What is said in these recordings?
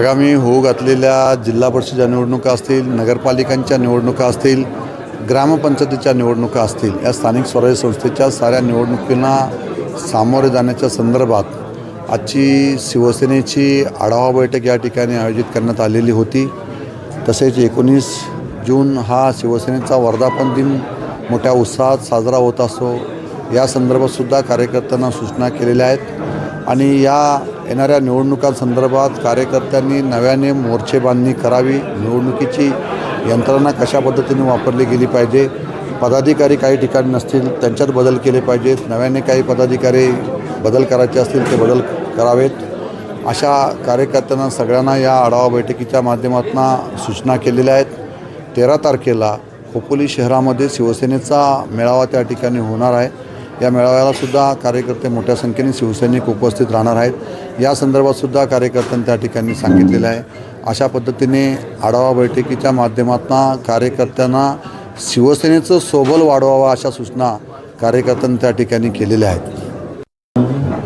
आगामी होऊ घातलेल्या जिल्हा परिषदच्या निवडणुका असतील नगरपालिकांच्या निवडणुका असतील ग्रामपंचायतीच्या निवडणुका असतील या स्थानिक स्वराज्य संस्थेच्या साऱ्या निवडणुकींना सामोरे जाण्याच्या संदर्भात आजची शिवसेनेची आढावा बैठक या ठिकाणी आयोजित करण्यात आलेली होती. तसेच एकोणीस जून हा शिवसेनेचा वर्धापन दिन मोठ्या उत्साहात साजरा होत असतो. या संदर्भातसुद्धा कार्यकर्त्यांना सूचना केलेल्या आहेत. आणि या येणाऱ्या निवडणुकांसंदर्भात कार्यकर्त्यांनी नव्याने मोर्चे बांधणी करावी. निवडणुकीची यंत्रणा कशा पद्धतीने वापरली गेली पाहिजे? पदाधिकारी काही ठिकाणी नसतील त्यांच्यात बदल केले पाहिजेत. नव्याने काही पदाधिकारी बदल करायचे असतील ते बदल करावेत. अशा कार्यकर्त्यांना सगळ्यांना या आढावा बैठकीच्या माध्यमातून सूचना केलेल्या आहेत. तेरा तारखेला खोपोली शहरामध्ये शिवसेनेचा मेळावा त्या ठिकाणी होणार आहे. या मेळाव्याला सुद्धा कार्यकर्ते मोठ्या संख्येने शिवसैनिक उपस्थित राहणार आहेत. या संदर्भातसुद्धा कार्यकर्त्यांनी त्या ठिकाणी सांगितलेलं आहे. अशा पद्धतीने आढावा बैठकीच्या माध्यमातून कार्यकर्त्यांना शिवसेनेचं सोबल वाढवावं अशा सूचना कार्यकर्त्यांनी त्या ठिकाणी केलेल्या आहेत.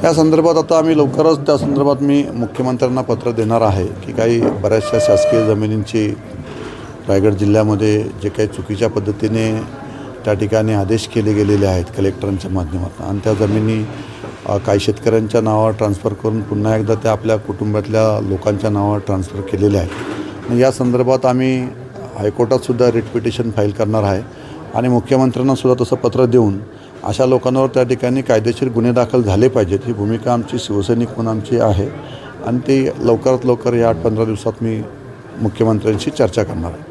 या संदर्भात आता आम्ही लवकरच त्या संदर्भात मी मुख्यमंत्र्यांना पत्र देणार आहे की काही बऱ्याचशा शासकीय जमिनींची रायगड जिल्ह्यामध्ये जे काही चुकीच्या पद्धतीने त्या ठिकाणी आदेश केले गेलेले आहेत कलेक्टरांच्या माध्यमातून. आणि त्या जमिनी काही शेतकऱ्यांच्या नावावर ट्रान्सफर करून पुन्हा एकदा त्या आपल्या कुटुंबातल्या लोकांच्या नावावर ट्रान्सफर केलेल्या आहेत. या संदर्भात आम्ही हायकोर्टातसुद्धा रिट पिटिशन फाईल करणार आहे. आणि मुख्यमंत्र्यांनासुद्धा तसं पत्र देऊन अशा लोकांवर त्या ठिकाणी कायदेशीर गुन्हे दाखल झाले पाहिजेत. ही भूमिका आमची शिवसैनिक म्हणून आमची आहे. आणि ती लवकरात लवकर या आठ पंधरा दिवसात मी मुख्यमंत्र्यांशी चर्चा करणार आहे.